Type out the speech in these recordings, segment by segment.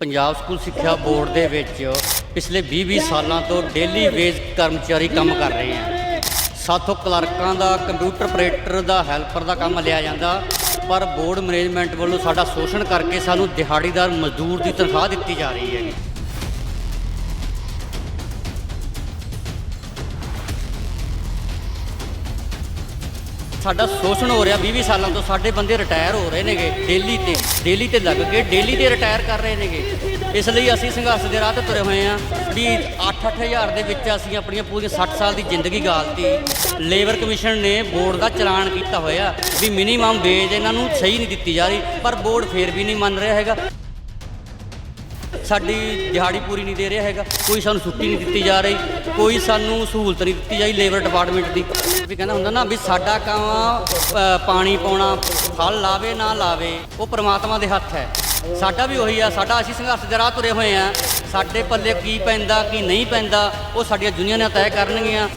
Punjab school ਸਿੱਖਿਆ board ਦੇ ਵਿੱਚ ਪਿਛਲੇ 20-20 ਸਾਲਾਂ ਤੋਂ ਡੇਲੀ ਵੇਜ ਕਰਮਚਾਰੀ ਕੰਮ ਕਰ ਰਹੇ ਹਨ ਸਾਥੋਂ ਕਲਰਕਾਂ ਦਾ ਕੰਪਿਊਟਰ ਆਪਰੇਟਰ ਦਾ ਹੈਲਪਰ ਦਾ ਕੰਮ ਲਿਆ ਜਾਂਦਾ, ਪਰ ਬੋਰਡ ਮੈਨੇਜਮੈਂਟ ਵੱਲੋਂ ਸਾਡਾ ਸ਼ੋਸ਼ਣ ਕਰਕੇ ਸਾਨੂੰ ਦਿਹਾੜੀਦਾਰ ਮਜ਼ਦੂਰ ਦੀ ਤਨਖਾਹ ਦਿੱਤੀ ਜਾ ਰਹੀ ਹੈ ਸਾਡਾ ਸ਼ੋਸ਼ਣ ਹੋ ਰਿਹਾ 20-20 ਸਾਲਾਂ ਤੋਂ ਸਾਡੇ ਬੰਦੇ ਰਿਟਾਇਰ ਹੋ ਰਹੇ ਨੇਗੇ ਡੇਲੀ ਤੇ ਡੇਲੀ ਤੇ ਲੱਗ ਕੇ ਡੇਲੀ ਤੇ ਰਿਟਾਇਰ ਕਰ ਰਹੇ ਨੇਗੇ। ਇਸ ਲਈ ਅਸੀਂ ਸੰਘਰਸ਼ ਦੇ ਰਾਹ ਤੇ ਤੁਰੇ ਹੋਏ ਆ ਵੀ 8-8000 ਦੇ ਵਿੱਚ ਅਸੀਂ ਆਪਣੀਆਂ ਪੂਰੀਆਂ 60 ਸਾਲ ਦੀ ਜ਼ਿੰਦਗੀ ਗਾਲਤੀ। ਲੇਬਰ ਕਮਿਸ਼ਨ ਨੇ ਬੋਰਡ ਦਾ ਚਲਾਨ ਕੀਤਾ ਹੋਇਆ ਵੀ ਮਿਨੀਮਮ ਵੇਜ ਇਹਨਾਂ ਨੂੰ ਸਹੀ ਨਹੀਂ ਦਿੱਤੀ ਜਾ ਰਹੀ, ਪਰ ਬੋਰਡ ਫੇਰ ਵੀ ਨਹੀਂ ਮੰਨ ਰਿਹਾ ਹੈਗਾ। ਸਾਡੀ ਦਿਹਾੜੀ ਪੂਰੀ ਨਹੀਂ ਦੇ ਰਿਹਾ ਹੈਗਾ। ਕੋਈ ਸਾਨੂੰ ਛੁੱਟੀ ਨਹੀਂ ਦਿੱਤੀ ਜਾ ਰਹੀ, ਕੋਈ ਸਾਨੂੰ ਸਹੂਲਤ ਨਹੀਂ ਦਿੱਤੀ ਜਾਈ ਲੇਬਰ ਡਿਪਾਰਟਮੈਂਟ ਦੀ। ਵੀ ਕਹਿੰਦਾ ਹੁੰਦਾ ਨਾ ਵੀ ਸਾਡਾ ਕੰਮ ਪਾਣੀ ਪਾਉਣਾ, ਫਲ ਲਾਵੇ ਨਾ ਲਾਵੇ, ਉਹ ਪ੍ਰਮਾਤਮਾ ਦੇ ਹੱਥ ਹੈ। ਸਾਡਾ ਵੀ ਉਹੀ ਆ, ਸਾਡਾ ਅਸੀਂ ਸੰਘਰਸ਼ ਦੇ ਰਾਹ ਤੁਰੇ ਹੋਏ ਆ। ਸਾਡੇ ਪੱਲੇ ਕੀ ਪੈਂਦਾ, ਕੀ ਨਹੀਂ ਪੈਂਦਾ, ਉਹ ਸਾਡੀਆਂ ਦੁਨੀਆ ਯੂਨੀਅਨਾਂ ਤੈਅ ਕਰਨਗੀਆਂ।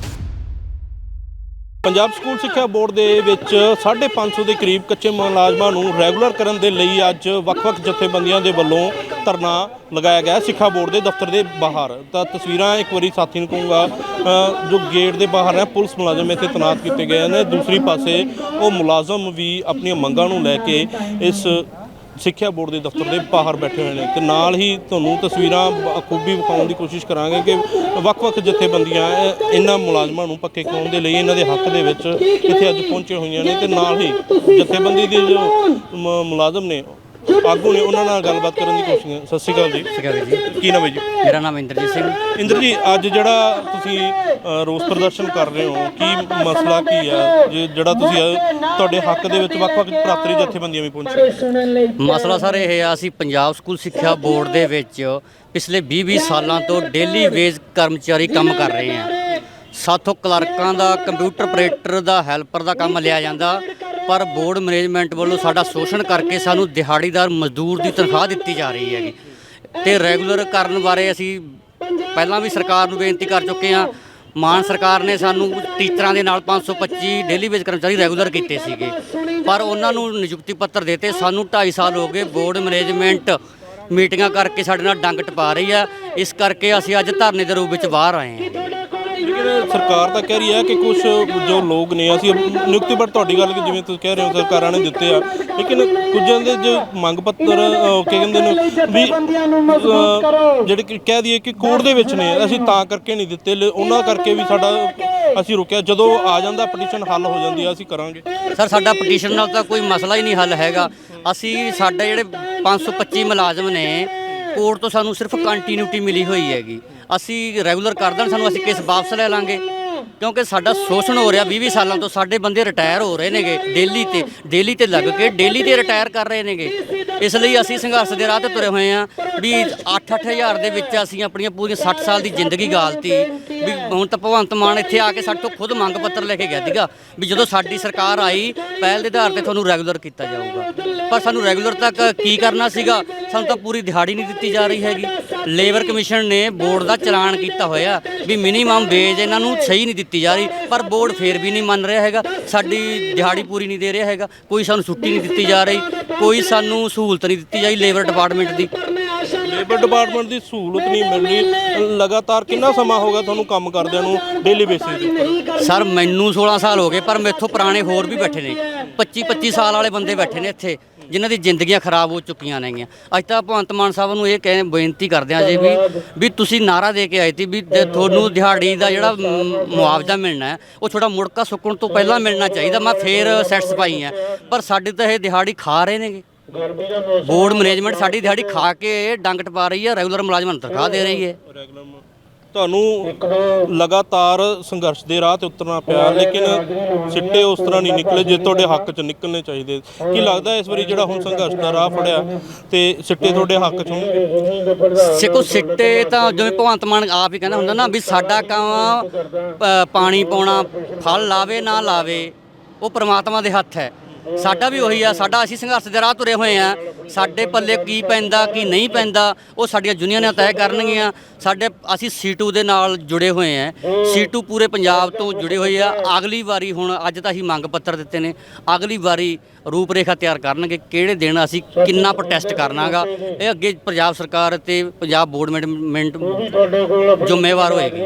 ਪੰਜਾਬ ਸਕੂਲ ਸਿੱਖਿਆ ਬੋਰਡ ਦੇ ਵਿੱਚ 550 ਦੇ ਕਰੀਬ ਕੱਚੇ ਮੁਲਾਜ਼ਮਾਂ ਨੂੰ ਰੈਗੂਲਰ ਕਰਨ ਦੇ ਲਈ ਅੱਜ ਵੱਖ-ਵੱਖ ਜਥੇਬੰਦੀਆਂ ਦੇ ਵੱਲੋਂ ਧਰਨਾ ਲਗਾਇਆ ਗਿਆ ਸਿੱਖਿਆ ਬੋਰਡ ਦੇ ਦਫ਼ਤਰ ਦੇ ਬਾਹਰ। ਤਾਂ ਤਸਵੀਰਾਂ ਇੱਕ ਵਾਰੀ ਸਾਥੀ ਨੂੰ ਕਹੂੰਗਾ ਜੋ ਗੇਟ ਦੇ ਬਾਹਰ ਹੈ, ਪੁਲਿਸ ਮੁਲਾਜ਼ਮ ਇੱਥੇ ਤੈਨਾਤ ਕੀਤੇ ਗਏ ਨੇ। ਦੂਸਰੀ ਪਾਸੇ ਉਹ ਮੁਲਾਜ਼ਮ ਵੀ ਆਪਣੀਆਂ ਮੰਗਾਂ ਨੂੰ ਲੈ ਕੇ ਇਸ ਸਿੱਖਿਆ ਬੋਰਡ ਦੇ ਦਫ਼ਤਰ ਦੇ ਬਾਹਰ ਬੈਠੇ ਹੋਏ ਨੇ ਤੇ ਨਾਲ ਹੀ ਤੁਹਾਨੂੰ ਤਸਵੀਰਾਂ ਖੂਬੀ ਵਿਖਾਉਣ ਦੀ ਕੋਸ਼ਿਸ਼ ਕਰਾਂਗੇ ਕਿ ਵੱਖ-ਵੱਖ ਜਥੇਬੰਦੀਆਂ ਇਹਨਾਂ ਮੁਲਾਜ਼ਮਾਂ ਨੂੰ ਪੱਕੇ ਕਰਾਉਣ ਦੇ ਲਈ ਇਹਨਾਂ ਦੇ ਹੱਕ ਦੇ ਵਿੱਚ ਇੱਥੇ ਅੱਜ ਪਹੁੰਚੇ ਹੋਈਆਂ ਨੇ ਤੇ ਨਾਲ ਹੀ ਜਥੇਬੰਦੀ ਦੇ ਜੋ ਮ- ਮੁਲਾਜ਼ਮ ਨੇ ਆਗੂ ਨੇ ਉਹਨਾਂ ਨਾਲ ਗੱਲਬਾਤ ਕਰਨ ਦੀ ਕੋਸ਼ਿਸ਼ ਸਤਿ ਸ਼੍ਰੀ ਅਕਾਲ ਜੀ। ਸਿਕਾ ਜੀ। ਕੀ ਨਾਮ ਹੈ ਜੀ? ਮੇਰਾ ਨਾਮ ਇੰਦਰਜੀਤ ਸਿੰਘ। ਇੰਦਰ ਜੀ ਅੱਜ ਜਿਹੜਾ ਤੁਸੀਂ ਅ, ਰੋਸ ਪ੍ਰਦਰਸ਼ਨ ਕਰ ਰਹੇ ਹੋ ਕੀ ਮਸਲਾ ਕੀ ਹੈ? ਜੇ ਜਿਹੜਾ ਤੁਸੀਂ ਅ, ਤੁਹਾਡੇ ਹੱਕ ਦੇ ਵਿੱਚ ਵੱਖ-ਵੱਖ ਭਰਾਤਰੀ ਜਥੇਬੰਦੀਆਂ ਵੀ ਪਹੁੰਚੀਆਂ। ਮਸਲਾ ਸਰ ਇਹ ਆ ਅਸੀਂ ਪੰਜਾਬ ਸਕੂਲ ਸਿੱਖਿਆ ਬੋਰਡ ਦੇ ਵਿੱਚ ਪਿਛਲੇ 20-20 ਸਾਲਾਂ ਤੋਂ ਡੇਲੀ ਵੇਜ ਕਰਮਚਾਰੀ ਕੰਮ ਕਰ ਰਹੇ ਹਾਂ। ਸਾਥੋਂ ਕਲਰਕਾਂ ਦਾ ਕੰਪਿਊਟਰ ਆਪਰੇਟਰ ਦਾ ਹੈਲਪਰ ਦਾ ਕੰਮ ਲਿਆ ਜਾਂਦਾ। ਪਰ ਬੋਰਡ ਮੈਨੇਜਮੈਂਟ ਵੱਲੋਂ ਸਾਡਾ ਸ਼ੋਸ਼ਣ ਕਰਕੇ ਸਾਨੂੰ ਦਿਹਾੜੀਦਾਰ ਮਜ਼ਦੂਰ ਦੀ ਤਨਖਾਹ ਦਿੱਤੀ ਜਾ ਰਹੀ ਹੈਗੀ। ਤੇ ਰੈਗੂਲਰ ਕਰਨ ਬਾਰੇ ਅਸੀਂ ਪਹਿਲਾਂ ਵੀ ਸਰਕਾਰ ਨੂੰ ਬੇਨਤੀ ਕਰ ਚੁੱਕੇ ਹਾਂ। ਮਾਨ ਸਰਕਾਰ ਨੇ ਸਾਨੂੰ ਟੀਚਰਾਂ ਦੇ ਨਾਲ 525 ਡੇਲੀ ਵੇਜ ਕਰਮਚਾਰੀ ਰੈਗੂਲਰ ਕੀਤੇ ਸੀਗੇ। ਪਰ ਉਹਨਾਂ ਨੂੰ ਨਿਯੁਕਤੀ ਪੱਤਰ ਦਿੱਤੇ। ਸਾਨੂੰ 2.5 ਸਾਲ ਹੋ ਗਏ ਬੋਰਡ ਮੈਨੇਜਮੈਂਟ ਮੀਟਿੰਗਾਂ ਕਰਕੇ ਸਾਡੇ ਨਾਲ ਡੰਗ ਟਪਾ ਰਹੀ ਆ ਇਸ ਕਰਕੇ ਅਸੀਂ ਅੱਜ ਧਰਨੇ ਦੇ ਰੂਪ ਵਿੱਚ ਬਾਹਰ ਆਏ ਹਾਂ। ਲੇਕਿਨ ਸਰਕਾਰ ਤਾਂ ਕਹਿ ਰਹੀ ਹੈ ਕਿ ਕੁਝ ਜੋ ਲੋਕ ਨੇ ਅਸੀਂ ਨਿਯੁਕਤੀ ਪਰ ਤੁਹਾਡੀ ਗੱਲ ਕਿ ਜਿਵੇਂ ਤੁਸੀਂ ਕਹਿ ਰਹੇ ਹੋ ਸਰਕਾਰਾਂ ਨੇ ਦਿੱਤੇ ਆ ਲੇਕਿਨ ਕੁਝ ਦੇ ਜੋ ਮੰਗ ਪੱਤਰ ਕੀ ਕਹਿੰਦੇ ਨੇ ਵੀ ਅਹ, ਜਿਹੜੇ ਕਿ ਕਹਿ ਦਈਏ ਕਿ ਕੋਰਟ ਦੇ ਵਿੱਚ ਨੇ ਅਸੀਂ ਤਾਂ ਕਰਕੇ ਨਹੀਂ ਦਿੱਤੇ ਲ- ਉਹਨਾਂ ਕਰਕੇ ਵੀ ਸਾਡਾ ਅਸੀਂ ਰੁਕਿਆ ਜਦੋਂ ਆ ਜਾਂਦਾ ਪਟੀਸ਼ਨ ਹੱਲ ਹੋ ਜਾਂਦੀ ਆ ਅਸੀਂ ਕਰਾਂਗੇ। ਸਰ ਸਾਡਾ ਪਟੀਸ਼ਨ ਨਾਲ ਤਾਂ ਕੋਈ ਮਸਲਾ ਹੀ ਨਹੀਂ ਹੱਲ ਹੈਗਾ। ਅਸੀਂ ਸਾਡੇ ਜਿਹੜੇ 525 ਮੁਲਾਜ਼ਮ ਨੇ ਕੋਰਟ ਤੋਂ ਸਾਨੂੰ ਸਿਰਫ ਕੰਟੀਨਿਊਟੀ ਮਿਲੀ ਹੋਈ ਹੈਗੀ। ਅਸੀਂ ਰੈਗੂਲਰ ਕਰ ਦੇਣ ਸਾਨੂੰ ਅਸੀਂ ਕੇਸ ਵਾਪਸ ਲੈ ਲਾਂਗੇ। ਕਿਉਂਕਿ ਸਾਡਾ ਸ਼ੋਸ਼ਣ ਹੋ ਰਿਹਾ 20 20 ਸਾਲਾਂ ਤੋਂ ਸਾਡੇ ਬੰਦੇ ਰਿਟਾਇਰ ਹੋ ਰਹੇ ਨੇਗੇ ਡੇਲੀ ਤੇ ਡੇਲੀ ਤੇ ਲੱਗ ਕੇ ਡੇਲੀ ਤੇ ਰਿਟਾਇਰ ਕਰ ਰਹੇ ਨੇਗੇ। ਇਸ ਲਈ ਅਸੀਂ ਸੰਘਰਸ਼ ਦੇ ਰਾਹ ਤੇ ਤੁਰੇ ਹੋਏ ਆ ਵੀ 8-8000 ਦੇ ਵਿੱਚ ਅਸੀਂ ਆਪਣੀਆਂ ਪੂਰੀਆਂ 60 ਸਾਲ ਦੀ ਜ਼ਿੰਦਗੀ ਗਾਲਤੀ। ਵੀ ਹੁਣ ਤਾਂ ਭਗਵੰਤ ਮਾਨ ਇੱਥੇ ਆ ਕੇ ਸਾਡੇ ਤੋਂ ਖੁਦ ਮੰਗ ਪੱਤਰ ਲੈ ਕੇ ਗਿਆ ਸੀਗਾ ਵੀ ਜਦੋਂ ਸਾਡੀ ਸਰਕਾਰ ਆਈ ਪਹਿਲ ਦੇ ਆਧਾਰ ਤੇ ਤੁਹਾਨੂੰ ਰੈਗੂਲਰ ਕੀਤਾ ਜਾਊਗਾ। ਪਰ ਸਾਨੂੰ ਰੈਗੂਲਰ ਤੱਕ ਕੀ ਕਰਨਾ ਸੀਗਾ? ਸਾਨੂੰ ਤਾਂ ਪੂਰੀ ਦਿਹਾੜੀ ਨਹੀਂ ਦਿੱਤੀ ਜਾ ਰਹੀ ਹੈਗੀ। ਲੇਬਰ ਕਮਿਸ਼ਨ ਨੇ ਬੋਰਡ ਦਾ ਚਲਾਨ ਕੀਤਾ ਹੋਇਆ ਵੀ ਮਿਨੀਮਮ ਵੇਜ ਇਹਨਾਂ ਨੂੰ ਸਹੀ ਨਹੀਂ ਦਿੱਤੀ ਜਾ ਰਹੀ ਪਰ ਬੋਰਡ ਫੇਰ ਵੀ ਨਹੀਂ ਮੰਨ ਰਿਹਾ ਹੈਗਾ। ਸਾਡੀ ਦਿਹਾੜੀ ਪੂਰੀ ਨਹੀਂ ਦੇ ਰਿਹਾ ਹੈਗਾ। ਕੋਈ ਸਾਨੂੰ ਛੁੱਟੀ ਨਹੀਂ ਦਿੱਤੀ ਜਾ ਰਹੀ ਕੋਈ ਸਾਨੂੰ ਸਹੂਲਤ ਨਹੀਂ ਦਿੱਤੀ ਜਾਈ ਲੇਬਰ ਡਿਪਾਰਟਮੈਂਟ ਦੀ। ਲੇਬਰ ਡਿਪਾਰਟਮੈਂਟ ਦੀ ਸਹੂਲਤ ਨਹੀਂ ਮਿਲ ਰਹੀ। ਲਗਾਤਾਰ ਕਿੰਨਾ ਸਮਾਂ ਹੋ ਗਿਆ ਤੁਹਾਨੂੰ ਕੰਮ ਕਰਦਿਆਂ ਨੂੰ ਡੇਲੀ ਬੇਸਿਸ ਉੱਪਰ? ਸਰ ਮੈਨੂੰ 16 ਸਾਲ ਹੋ ਗਏ ਪਰ ਮੇਥੋਂ ਪੁਰਾਣੇ ਹੋਰ ਵੀ ਬੈਠੇ ਨੇ। 25 25 ਸਾਲ ਵਾਲੇ ਬੰਦੇ ਬੈਠੇ ਨੇ ਇੱਥੇ। ਜਿਨ੍ਹਾਂ ਦੀ ਜ਼ਿੰਦਗੀਆਂ ਖਰਾਬ ਹੋ ਚੁੱਕੀਆਂ ਨੇਗੀਆਂ। ਅੱਜ ਤਾਂ ਭਗਵੰਤ ਮਾਨ ਸਾਹਿਬ ਨੂੰ ਇਹ ਕਹਿ ਬੇਨਤੀ ਕਰਦੇ ਹਾਂ ਜੀ ਵੀ ਵੀ ਤੁਸੀਂ ਨਾਰਾ ਦੇ ਕੇ ਆਏ ਸੀ ਵੀ ਜੇ ਤੁਹਾਨੂੰ ਦਿਹਾੜੀ ਦਾ ਜਿਹੜਾ ਮ- ਮੁਆਵਜ਼ਾ ਮਿਲਣਾ ਹੈ, ਉਹ ਥੋੜਾ ਮੁੜਕਾ ਸੁੱਕਣ ਤੋਂ ਪਹਿਲਾਂ ਮਿਲਣਾ ਚਾਹੀਦਾ। ਮੈਂ ਫੇਰ ਸੈਟੀਸਫਾਈ ਹਾਂ। ਪਰ ਸਾਡੀ ਤਾਂ ਇਹ ਦਿਹਾੜੀ ਖਾ ਰਹੇ ਨੇਗੇ। ਬੋਰਡ ਮੈਨੇਜਮੈਂਟ ਸਾਡੀ ਦਿਹਾੜੀ ਖਾ ਕੇ ਡੰਗ ਟਪਾ ਰਹੀ ਹੈ, ਰੈਗੂਲਰ ਮੁਲਾਜ਼ਮਾਂ ਨੂੰ ਤਨਖਾਹ ਦੇ ਰਹੀ ਹੈ। ਤੁਹਾਨੂੰ ਲਗਾਤਾਰ ਸੰਘਰਸ਼ ਦੇ ਰਾਹ ਤੇ ਉਤਰਨਾ ਪਿਆ ਲੇਕਿਨ ਸਿੱਟੇ ਉਸ ਤਰ੍ਹਾਂ ਨਹੀਂ ਨਿਕਲੇ ਜੇ ਤੁਹਾਡੇ ਹੱਕ 'ਚ ਨਿਕਲਣੇ ਚਾਹੀਦੇ। ਕੀ ਲੱਗਦਾ ਇਸ ਵਾਰੀ ਜਿਹੜਾ ਹੁਣ ਸੰਘਰਸ਼ ਦਾ ਰਾਹ ਫੜਿਆ ਤੇ ਸਿੱਟੇ ਤੁਹਾਡੇ ਹੱਕ 'ਚ ਹੋਣਗੇ? ਸਿੱਕੋ ਸਿੱਟੇ ਤਾਂ ਜਿਵੇਂ ਭਗਵੰਤ ਮਾਨ ਆਪ ਹੀ ਕਹਿੰਦਾ ਹੁੰਦਾ ਨਾ ਵੀ ਸਾਡਾ ਕੰਮ ਪਾਣੀ ਪਾਉਣਾ ਫਲ ਲਾਵੇ ਨਾ ਲਾਵੇ ਉਹ ਪ੍ਰਮਾਤਮਾ ਦੇ ਹੱਥ ਹੈ। ਸਾਡਾ ਵੀ ਉਹੀ ਆ, ਸਾਡਾ ਅਸੀਂ ਸੰਘਰਸ਼ ਦੇ ਰਾਹ ਤੁਰੇ ਹੋਏ ਆ। ਸਾਡੇ ਪੱਲੇ ਕੀ ਪੈਂਦਾ, ਕੀ ਨਹੀਂ ਪੈਂਦਾ, ਉਹ ਸਾਡੀਆਂ ਯੂਨੀਅਨਾਂ ਤੈਅ ਕਰਨਗੀਆਂ। ਸਾਡੇ, ਅਸੀਂ ਸੀਟੂ ਦੇ ਨਾਲ ਜੁੜੇ ਹੋਏ ਆ। ਸੀਟੂ ਪੂਰੇ ਪੰਜਾਬ ਤੋਂ ਜੁੜੇ ਹੋਏ ਆ। ਅਗਲੀ ਵਾਰੀ ਹੁਣ ਅੱਜ ਤਾਂ ਅਸੀਂ ਮੰਗ ਪੱਤਰ ਦਿੱਤੇ ਨੇ। ਅਗਲੀ ਵਾਰੀ ਰੂਪਰੇਖਾ ਤਿਆਰ ਕਰਨਗੇ, ਕਿਹੜੇ ਦਿਨ ਅਸੀਂ ਕਿੰਨਾ ਪ੍ਰੋਟੈਸਟ ਕਰਨਾਗਾ। ਇਹ ਅੱਗੇ ਪੰਜਾਬ ਸਰਕਾਰ ਤੇ ਪੰਜਾਬ ਬੋਰਡ ਮੈਨੇਜਮੈਂਟ ਜ਼ਿੰਮੇਵਾਰ ਹੋਏਗੀ।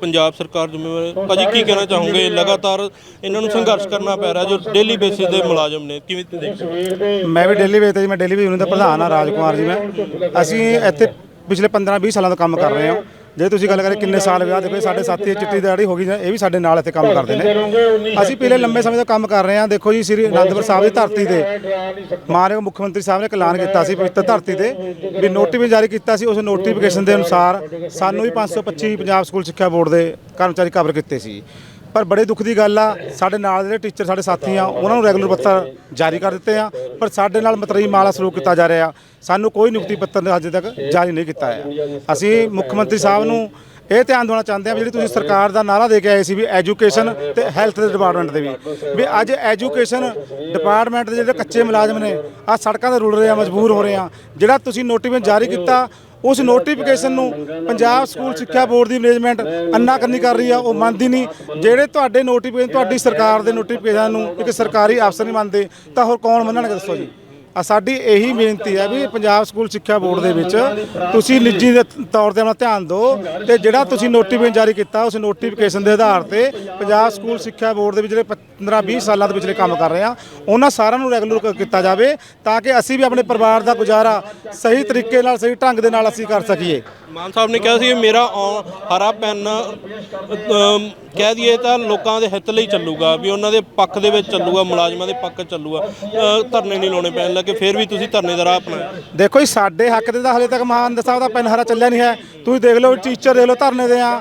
ਪੰਜਾਬ ਸਰਕਾਰ ਜ਼ਿੰਮੇਵਾਰ ਹੈ। ਭਾਜੀ, ਕੀ ਕਹਿਣਾ ਚਾਹੋਗੇ? ਲਗਾਤਾਰ ਇਹਨਾਂ ਨੂੰ ਸੰਘਰਸ਼ ਕਰਨਾ ਪੈ ਰਿਹਾ, ਜੋ ਡੇਲੀ ਬੇਸਿਸ ਦੇ ਮੁਲਾਜ਼ਮ ਨੇ? ਕਿਵੇਂ ਤੁਸੀਂ ਦੇਖਦੇ ਹੋ? ਮੈਂ ਵੀ ਡੇਲੀ ਵੇਚ ਤੇ ਜੀ ਮੈਂ ਡੇਲੀ ਵੀ ਯੂਨੀਅਨ ਦਾ ਪ੍ਰਧਾਨ ਆ ਰਾਜਕੁਮਾਰ ਜੀ ਮੈਂ। ਅਸੀਂ ਇੱਥੇ ਪਿਛਲੇ 15 20 ਸਾਲਾਂ ਤੋਂ ਕੰਮ ਕਰ ਰਹੇ ਹਾਂ। ਜੇ ਤੁਸੀਂ ਗੱਲ ਕਰੇ ਕਿੰਨੇ ਸਾਲ ਵਿਆਹ ਦੇਖੋ ਇਹ ਸਾਡੇ ਸਾਥੀ ਚਿੱਟੀ ਦਾੜੀ ਹੋ ਗਈ ਨੇ, ਇਹ ਵੀ ਸਾਡੇ ਨਾਲ ਇੱਥੇ ਕੰਮ ਕਰਦੇ ਨੇ। ਅਸੀਂ ਪਿਛਲੇ ਲੰਬੇ ਸਮੇਂ ਤੋਂ ਕੰਮ ਕਰ ਰਹੇ ਹਾਂ। ਦੇਖੋ ਜੀ ਸ੍ਰੀ ਅਨੰਦਪੁਰ ਸਾਹਿਬ ਦੀ ਧਰਤੀ ਤੇ ਮਾਨਯੋਗ ਮੁੱਖ ਮੰਤਰੀ ਸਾਹਿਬ ਨੇ ਇੱਕ ਐਲਾਨ ਕੀਤਾ ਸੀ ਪਵਿੱਤਰ ਧਰਤੀ ਤੇ ਵੀ ਨੋਟੀਫਿਕੇਸ਼ਨ ਜਾਰੀ ਕੀਤਾ ਸੀ। ਉਸ ਨੋਟੀਫਿਕੇਸ਼ਨ ਦੇ ਅਨੁਸਾਰ ਸਾਨੂੰ ਵੀ 525 ਪੰਜਾਬ ਸਕੂਲ ਸਿੱਖਿਆ ਬੋਰਡ ਦੇ ਕਰਮਚਾਰੀ ਕਵਰ ਕੀਤੇ ਸੀ। ਪਰ ਬੜੇ ਦੁੱਖ ਦੀ ਗੱਲ ਆ, ਸਾਡੇ ਨਾਲ ਜਿਹੜੇ ਟੀਚਰ ਸਾਡੇ ਸਾਥੀ ਆ, ਉਹਨਾਂ ਨੂੰ ਰੈਗੂਲਰ ਪੱਤਰ ਜਾਰੀ ਕਰ ਦਿੱਤੇ ਆ, ਪਰ ਸਾਡੇ ਨਾਲ ਮਤਰਈ ਮਾਲਾ ਸਲੂਕ ਕੀਤਾ ਜਾ ਰਿਹਾ ਸਾਨੂੰ ਕੋਈ ਨਿਯੁਕਤੀ ਪੱਤਰ ਅਜੇ ਤੱਕ ਜਾਰੀ ਨਹੀਂ ਕੀਤਾ ਹੈ ਅਸੀਂ ਮੁੱਖ ਮੰਤਰੀ ਸਾਹਿਬ ਨੂੰ ਇਹ ਧਿਆਨ ਦੇਣਾ ਚਾਹੁੰਦੇ ਆ ਵੀ ਜਿਹੜੀ ਤੁਸੀਂ ਸਰਕਾਰ ਦਾ ਨਾਰਾ ਦੇ ਕੇ ਆਏ ਸੀ ਵੀ ਐਜੂਕੇਸ਼ਨ ਤੇ ਹੈਲਥ ਦੇ ਡਿਪਾਰਟਮੈਂਟ ਦੇ ਵੀ ਵੀ ਅੱਜ ਐਜੂਕੇਸ਼ਨ ਡਿਪਾਰਟਮੈਂਟ ਦੇ ਜਿਹੜੇ ਕੱਚੇ ਮੁਲਾਜ਼ਮ ਨੇ ਆ ਸੜਕਾਂ ਤੇ ਰੁਲ ਰਹੇ ਆ, ਮਜਬੂਰ ਹੋ ਰਹੇ ਆ। ਜਿਹੜਾ ਤੁਸੀਂ ਨੋਟੀਫਿਕੇਸ਼ਨ ਜਾਰੀ ਕੀਤਾ ਉਸ ਨੋਟੀਫਿਕੇਸ਼ਨ ਨੂੰ ਪੰਜਾਬ ਸਕੂਲ ਸਿੱਖਿਆ ਬੋਰਡ ਦੀ ਮੈਨੇਜਮੈਂਟ ਅੰਨਾ ਕੰਨੀ ਕਰ ਰਹੀ ਆ, ਉਹ ਮੰਨਦੀ ਨਹੀਂ। ਜਿਹੜੇ ਤੁਹਾਡੇ ਨੋਟੀਫਿਕੇਸ਼ਨ ਤੁਹਾਡੀ ਸਰਕਾਰ ਦੇ ਨੋਟੀਫਿਕੇਸ਼ਨ ਨੂੰ ਇੱਕ ਸਰਕਾਰੀ ਅਫਸਰ ਨਹੀਂ ਮੰਨਦੇ, ਤਾਂ ਹੋਰ ਕੌਣ ਮੰਨਣਗੇ ਦੱਸੋ ਜੀ? ਆ, ਸਾਡੀ ਇਹੀ ਬੇਨਤੀ ਹੈ ਵੀ ਪੰਜਾਬ ਸਕੂਲ ਸਿੱਖਿਆ ਬੋਰਡ ਦੇ ਵਿੱਚ ਤੁਸੀਂ ਨਿੱਜੀ ਦੇ ਤੌਰ ਤੇ ਆਪਣਾ ਧਿਆਨ ਦਿਓ ਤੇ ਜਿਹੜਾ ਤੁਸੀਂ ਨੋਟੀਫਿਕੇਸ਼ਨ ਜਾਰੀ ਕੀਤਾ, ਉਸ ਨੋਟੀਫਿਕੇਸ਼ਨ ਦੇ ਆਧਾਰ ਤੇ ਪੰਜਾਬ ਸਕੂਲ ਸਿੱਖਿਆ ਬੋਰਡ ਦੇ ਵਿੱਚ ਜਿਹੜੇ 15 20 ਸਾਲਾਂ ਦੇ ਪਿਛਲੇ ਕੰਮ ਕਰ ਰਹੇ ਆ, ਉਹਨਾਂ ਸਾਰਿਆਂ ਨੂੰ ਰੈਗੂਲਰ ਕੀਤਾ ਜਾਵੇ ਤਾਂ ਕਿ ਅਸੀਂ ਵੀ ਆਪਣੇ ਪਰਿਵਾਰ ਦਾ ਗੁਜ਼ਾਰਾ ਸਹੀ ਤਰੀਕੇ ਨਾਲ, ਸਹੀ ਢੰਗ ਦੇ ਨਾਲ ਅਸੀਂ ਕਰ ਸਕੀਏ। ਮਾਨ ਸਾਹਿਬ ਨੇ ਕਿਹਾ ਸੀ ਮੇਰਾ ਔ- ਹਰਾ ਪੈਨ ਕਹਿ ਦਈਏ ਤਾਂ ਲੋਕਾਂ ਦੇ ਹਿੱਤ ਲਈ ਚੱਲੂਗਾ, ਵੀ ਉਹਨਾਂ ਦੇ ਪੱਖ ਦੇ ਵਿੱਚ ਚੱਲੂਗਾ, ਮੁਲਾਜ਼ਮਾਂ ਦੇ ਪੱਖ ਚੱਲੂਗਾ ਧਰਨੇ ਨਹੀਂ ਲਾਉਣੇ ਪੈਣ ਲੱਗੇ ਫਿਰ ਵੀ ਤੁਸੀਂ ਧਰਨੇ ਦਾ ਰਾਹ ਅਪਣਾਇਆ। ਦੇਖੋ ਜੀ, ਸਾਡੇ ਹੱਕ ਦੇ ਤਾਂ ਹਲੇ ਤੱਕ ਮਾਨ ਸਾਹਿਬ ਦਾ ਪੈਨ ਹਰਾ ਚੱਲਿਆ ਨਹੀਂ ਹੈ। ਤੁਸੀਂ ਦੇਖ ਲਓ, ਟੀਚਰ ਦੇਖ ਲਓ, ਧਰਨੇ ਦੇ ਆ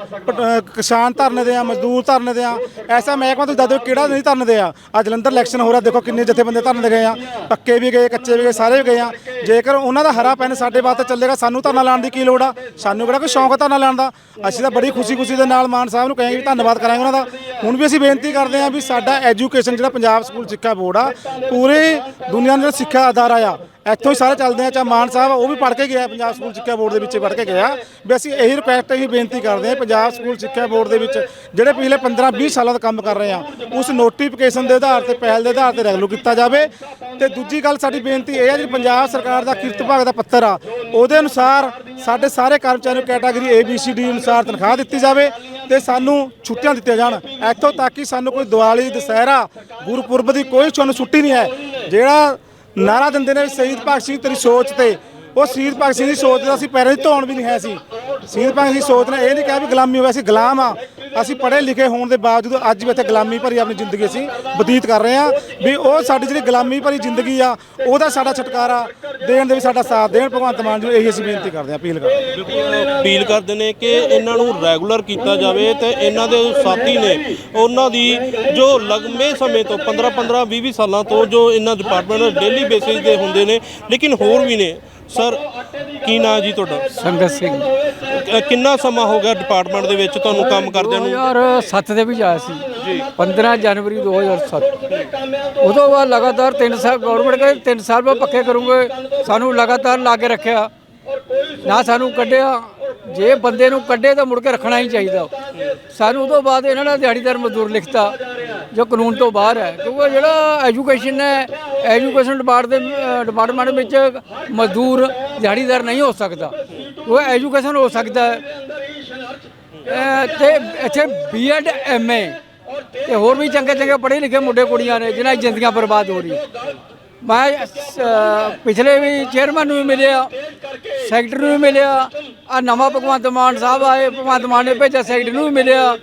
ਕਿਸਾਨ ਧਰਨੇ ਦੇ ਆ, ਮਜ਼ਦੂਰ ਧਰਨੇ ਦੇ ਆ। ਐਸਾ ਮਹਿਕਮਾ ਤੁਸੀਂ ਦੱਸ ਦਿਓ ਕਿਹੜਾ ਨਹੀਂ ਧਰਨੇ ਦੇ ਆ। ਅੱਜ ਜਲੰਧਰ ਇਲੈਕਸ਼ਨ ਹੋ ਰਿਹਾ, ਦੇਖੋ ਕਿੰਨੇ ਜਥੇਬੰਦੇ ਧਰਨੇ ਦੇ ਗਏ ਆ। ਪੱਕੇ ਵੀ ਗਏ, ਕੱਚੇ ਵੀ ਗਏ, ਸਾਰੇ ਵੀ ਗਏ ਆ। ਜੇਕਰ ਉਹਨਾਂ ਦਾ ਹਰਾ ਪੈਨ ਸਾਡੇ ਵਾਸਤੇ ਚੱਲੇਗਾ, ਸਾਨੂੰ ਧਰਨਾ ਲਾਉਣ ਦੀ ਕੀ ਲੋੜ ਆ? ਸਾਨੂੰ ਕਿਹੜਾ ਕੋਈ ਸ਼ੌਂਕ ਆ ਧਰਨਾ ਲਾਉਣ ਦਾ? ਅਸੀਂ ਤਾਂ ਬੜੀ ਖੁਸ਼ੀ-ਖੁਸ਼ੀ ਦੇ ਨਾਲ ਮਾਨ ਸਾਹਿਬ ਨੂੰ ਕਹਾਂਗੇ ਵੀ ਧੰਨਵਾਦ ਕਰਾਂਗੇ ਉਹਨਾਂ ਦਾ। ਹੁਣ ਵੀ ਅਸੀਂ ਬੇਨਤੀ ਕਰਦੇ ਹਾਂ ਵੀ ਸਾਡਾ ਐਜੂਕੇਸ਼ਨ ਜਿਹੜਾ ਪੰਜਾਬ ਸਕੂਲ ਸਿੱਖਿਆ ਬੋਰਡ ਆ, ਪੂਰੇ ਦੁਨੀਆ ਦਾ ਸਿੱਖਿਆ ਅਦਾਰਾ ਆ। ਇੱਥੋਂ ਹੀ ਸਾਰੇ ਚੱਲਦੇ ਆ, ਚਾਹ ਮਾਨ ਸਾਹਿਬ ਉਹ ਵੀ ਪੜ੍ਹ ਕੇ ਗਿਆ, ਪੰਜਾਬ ਸਕੂਲ ਸਿੱਖਿਆ ਬੋਰਡ ਦੇ ਵਿੱਚ ਪੜ੍ਹ ਕੇ ਗਿਆ। ਵੀ ਅਸੀਂ ਇਹੀ ਰਿਕੁਐਸਟ ਇਹੀ ਬੇਨਤੀ ਕਰਦੇ ਹਾਂ ਪੰਜਾਬ ਸਕੂਲ ਸਿੱਖਿਆ ਬੋਰਡ ਦੇ ਵਿੱਚ ਜਿਹੜੇ ਪਿਛਲੇ 15 20 ਸਾਲਾਂ ਤੋਂ ਕੰਮ ਕਰ ਰਹੇ ਆ, ਉਸ ਨੋਟੀਫਿਕੇਸ਼ਨ ਦੇ ਆਧਾਰ ਤੇ, ਪਹਿਲ ਦੇ ਆਧਾਰ ਤੇ ਰੈਗੂਲਰ ਕੀਤਾ ਜਾਵੇ। ਤੇ ਦੂਜੀ ਗੱਲ ਸਾਡੀ ਬੇਨਤੀ ਇਹ ਹੈ ਜਿਹੜੀ ਪੰਜਾਬ ਸਰਕਾਰ ਦਾ ਕਿਰਤ ਵਿਭਾਗ ਦਾ ਪੱਤਰ ਆ, ਉਹਦੇ ਅਨੁਸਾਰ ਸਾਡੇ ਸਾਰੇ ਕਰਮਚਾਰੀਆਂ ਨੂੰ category A B C D ਅਨੁਸਾਰ ਤਨਖਾਹ ਦਿੱਤੀ ਜਾਵੇ ਤੇ ਸਾਨੂੰ ਛੁੱਟੀਆਂ ਦਿੱਤੀਆਂ ਜਾਣ। ਇੱਥੋਂ ਤੱਕ ਕਿ ਸਾਨੂੰ ਕੋਈ ਦੀਵਾਲੀ, ਦੁਸਹਿਰਾ, ਗੁਰਪੁਰਬ ਦੀ ਕੋਈ ਸਾਨੂੰ ਛੁੱਟੀ ਨਹੀਂ ਹੈ। ਜਿਹੜਾ ਨਾਰਾ ਦਿੰਦੇ ਨੇ ਸ਼ਹੀਦ ਭਗਤ ਸਿੰਘ ਤੇਰੀ ਸੋਚ ਤੇ। ਉਹ ਸ਼ਹੀਦ ਭਗਤ ਸਿੰਘ ਦੀ ਸੋਚ ਦਾ ਅਸੀਂ ਪੈਰਾਂ 'ਚ ਧੌਣ ਵੀ ਨਹੀਂ ਹੈ ਸੀ। ਸ਼ਹੀਦ ਭਗਤ ਸਿੰਘ ਦੀ ਸੋਚ ਨੇ ਇਹ ਨਹੀਂ ਕਿਹਾ ਵੀ ਗੁਲਾਮੀ ਹੋਵੇ, ਅਸੀਂ ਗੁਲਾਮ ਆ। ਅਸੀਂ ਪੜ੍ਹੇ ਲਿਖੇ ਹੋਣ ਦੇ ਬਾਵਜੂਦ ਅੱਜ ਵੀ ਇੱਥੇ ਗੁਲਾਮੀ ਭਰੀ ਆਪਣੀ ਜ਼ਿੰਦਗੀ ਅਸੀਂ ਬਤੀਤ ਕਰ ਰਹੇ ਆ ਵੀ ਉਹ ਸਾਡੀ ਜਿਹੜੀ ਗੁਲਾਮੀ ਭਰੀ ਜ਼ਿੰਦਗੀ ਆ, ਉਹਦਾ ਸਾਡਾ ਛੁਟਕਾਰਾ ਦੇਣ ਦੇ ਵੀ ਸਾਡਾ ਸਾਥ ਦੇਣ। ਭਗਵੰਤ ਮਾਨ ਜੀ ਨੂੰ ਇਹੀ ਅਸੀਂ ਬੇਨਤੀ ਕਰਦੇ ਹਾਂ, ਅਪੀਲ ਕਰਦੇ ਬਿਲਕੁਲ ਅਪੀਲ ਕਰਦੇ ਨੇ ਕਿ ਇਹਨਾਂ ਨੂੰ ਰੈਗੂਲਰ ਕੀਤਾ ਜਾਵੇ ਤੇ ਇਹਨਾਂ ਦੇ ਸਾਥੀ ਨੇ, ਉਹਨਾਂ ਦੀ ਜੋ ਲੰਮੇ ਸਮੇਂ ਤੋਂ 15 15 20 20 ਸਾਲਾਂ ਤੋਂ ਜੋ ਇਹਨਾਂ ਡਿਪਾਰਟਮੈਂਟ ਡੇਲੀ ਬੇਸਿਸ ਦੇ ਹੁੰਦੇ ਨੇ, ਲੇਕਿਨ ਹੋਰ ਵੀ ਨੇ ਸਰ ਕੀ ਨਾਂ ਜੀ ਤੁਹਾਡਾ? ਸੰਗਤ ਸਿੰਘ। ਅ, ਕਿੰਨਾ ਸਮਾਂ ਹੋ ਗਿਆ ਡਿਪਾਰਟਮੈਂਟ ਦੇ ਵਿੱਚ ਤੁਹਾਨੂੰ ਕੰਮ ਕਰਦਿਆਂ ਨੂੰ? 2007 ਦੇ ਵਿੱਚ ਆਇਆ ਸੀ। ਜੀ। 15 ਜਨਵਰੀ 2007 ਉਦੋਂ ਬਾਅਦ ਲਗਾਤਾਰ 3 ਸਾਲ ਗਵਰਨਮੈਂਟ ਕਹਿੰਦੇ 3 ਸਾਲ ਬਾਅਦ ਪੱਕੇ ਕਰੂੰਗੇ। ਸਾਨੂੰ ਲਗਾਤਾਰ ਲਾ ਕੇ ਰੱਖਿਆ। ਨਾ ਸਾਨੂੰ ਕੱਢਿਆ। ਜੇ ਬੰਦੇ ਨੂੰ ਕੱਢੇ ਤਾਂ ਮੁੜ ਕੇ ਰੱਖਣਾ ਹੀ ਚਾਹੀਦਾ। ਸਾਨੂੰ ਉਦੋਂ ਬਾਅਦ ਇਹਨਾਂ ਨੇ ਦਿਹਾੜੀਦਾਰ ਮਜ਼ਦੂਰ ਲਿਖਤਾ। ਜੋ ਕਾਨੂੰਨ ਤੋਂ ਬਾਹਰ ਹੈ, ਕਿਉਂਕਿ ਜਿਹੜਾ ਐਜੂਕੇਸ਼ਨ ਹੈ ਐਜੂਕੇਸ਼ਨ ਡਿਪਾਰਟ ਡਿਪਾਰਟਮੈਂਟ ਵਿੱਚ ਮਜ਼ਦੂਰ, ਦਿਹਾੜੀਦਾਰ ਨਹੀਂ ਹੋ ਸਕਦਾ। ਉਹ ਐਜੂਕੇਸ਼ਨ ਹੋ ਸਕਦਾ ਹੈ। ਅਹ, ਤੇ ਇੱਥੇ ਬੀਐਡ ਐਮਏ ਤੇ ਹੋਰ ਵੀ ਚੰਗੇ ਚੰਗੇ ਪੜ੍ਹੇ ਲਿਖੇ ਮੁੰਡੇ ਕੁੜੀਆਂ ਨੇ ਜਿਨ੍ਹਾਂ ਦੀ ਜ਼ਿੰਦਗੀਆਂ ਬਰਬਾਦ ਹੋ ਰਹੀ ਮੈਂ ਪਿਛਲੇ ਵੀ ਚੇਅਰਮੈਨ ਨੂੰ ਵੀ ਮਿਲਿਆ ਸੈਕਟਰੀ ਨੂੰ ਵੀ ਮਿਲਿਆ ਆ ਨਵਾਂ ਭਗਵੰਤ ਮਾਨ ਸਾਹਿਬ ਆਏ, ਭਗਵੰਤ ਮਾਨ ਨੇ ਭੇਜਿਆ ਸੈਕਟਰੀ ਨੂੰ ਵੀ ਮਿਲਿਆ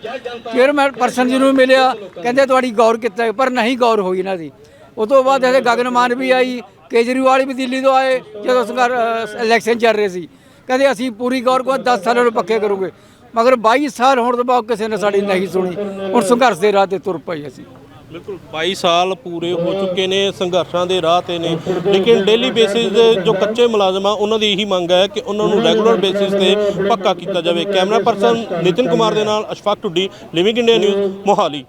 ਚੇਅਰਮੈਨ ਪਰਸਨ ਜੀ ਨੂੰ ਵੀ ਮਿਲਿਆ, ਕਹਿੰਦੇ ਤੁਹਾਡੀ ਗੌਰ ਕੀਤਾ ਪਰ ਨਹੀਂ ਗੌਰ ਹੋਈ ਇਹਨਾਂ ਦੀ। ਉਸ ਤੋਂ ਬਾਅਦ ਇਹਦੇ ਗਗਨ ਮਾਨ ਵੀ ਆਈ, ਕੇਜਰੀਵਾਲ ਵੀ ਦਿੱਲੀ ਤੋਂ ਆਏ, ਜਦੋਂ ਸੰਘਰ ਇਲੈਕਸ਼ਨ ਚੱਲ ਰਹੇ ਸੀ। ਕਹਿੰਦੇ ਅਸੀਂ ਪੂਰੀ ਗੌਰ ਕੋ 10 ਸਾਲਾਂ ਨੂੰ ਪੱਕੇ ਕਰੂਗੇ। ਮਗਰ 22 ਸਾਲ ਹੋਣ ਤੋਂ ਬਾਅਦ ਕਿਸੇ ਨੇ ਸਾਡੀ ਨਹੀਂ ਸੁਣੀ। ਹੁਣ ਸੰਘਰਸ਼ ਦੇ ਰਾਹ ਤੇ ਤੁਰ ਪਈ ਅਸੀਂ। ਬਿਲਕੁਲ। 22 ਸਾਲ ਪੂਰੇ ਹੋ ਚੁੱਕੇ ਨੇ, ਸੰਘਰਸ਼ਾਂ ਦੇ ਰਾਹ ਤੇ ਨੇ। ਲੇਕਿਨ ਡੇਲੀ ਬੇਸਿਸ ਦੇ ਜੋ ਕੱਚੇ ਮੁਲਾਜ਼ਮ ਆ, ਉਹਨਾਂ ਦੀ ਇਹੀ ਮੰਗ ਹੈ ਕਿ ਉਹਨਾਂ ਨੂੰ ਰੈਗੂਲਰ ਬੇਸਿਸ ਤੇ ਪੱਕਾ ਕੀਤਾ ਜਾਵੇ। ਕੈਮਰਾ ਪਰਸਨ ਨਿਤਿਨ ਕੁਮਾਰ ਦੇ ਨਾਲ Ashfaq Tuddi living India news Mohali.